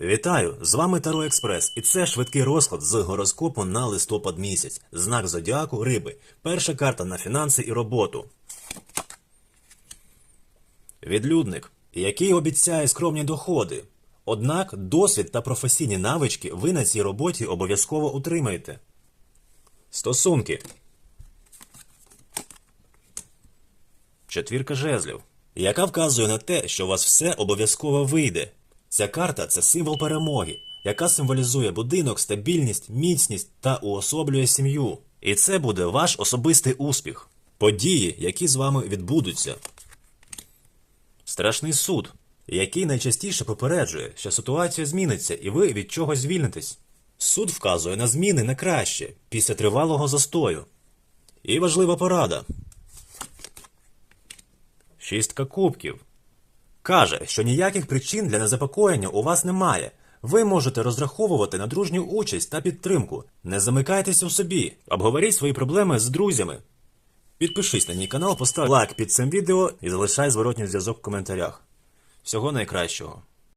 Вітаю! З вами Таро Експрес, і це швидкий розклад з гороскопу на листопад місяць. Знак зодіаку риби. Перша карта на фінанси і роботу. Відлюдник, який обіцяє скромні доходи. Однак досвід та професійні навички ви на цій роботі обов'язково утримаєте. Стосунки. Четвірка жезлів, яка вказує на те, що у вас все обов'язково вийде. Ця карта це символ перемоги, яка символізує будинок, стабільність, міцність та уособлює сім'ю. І це буде ваш особистий успіх, події, які з вами відбудуться. Страшний суд, який найчастіше попереджує, що ситуація зміниться і ви від чогось звільнитесь. Суд вказує на зміни на краще після тривалого застою. І важлива порада. Шістка кубків. Каже, що ніяких причин для незапокоєння у вас немає. Ви можете розраховувати на дружню участь та підтримку. Не замикайтеся у собі, обговоріть свої проблеми з друзями. Підпишись на мій канал, постав лайк під цим відео і залишай зворотній зв'язок в коментарях. Всього найкращого.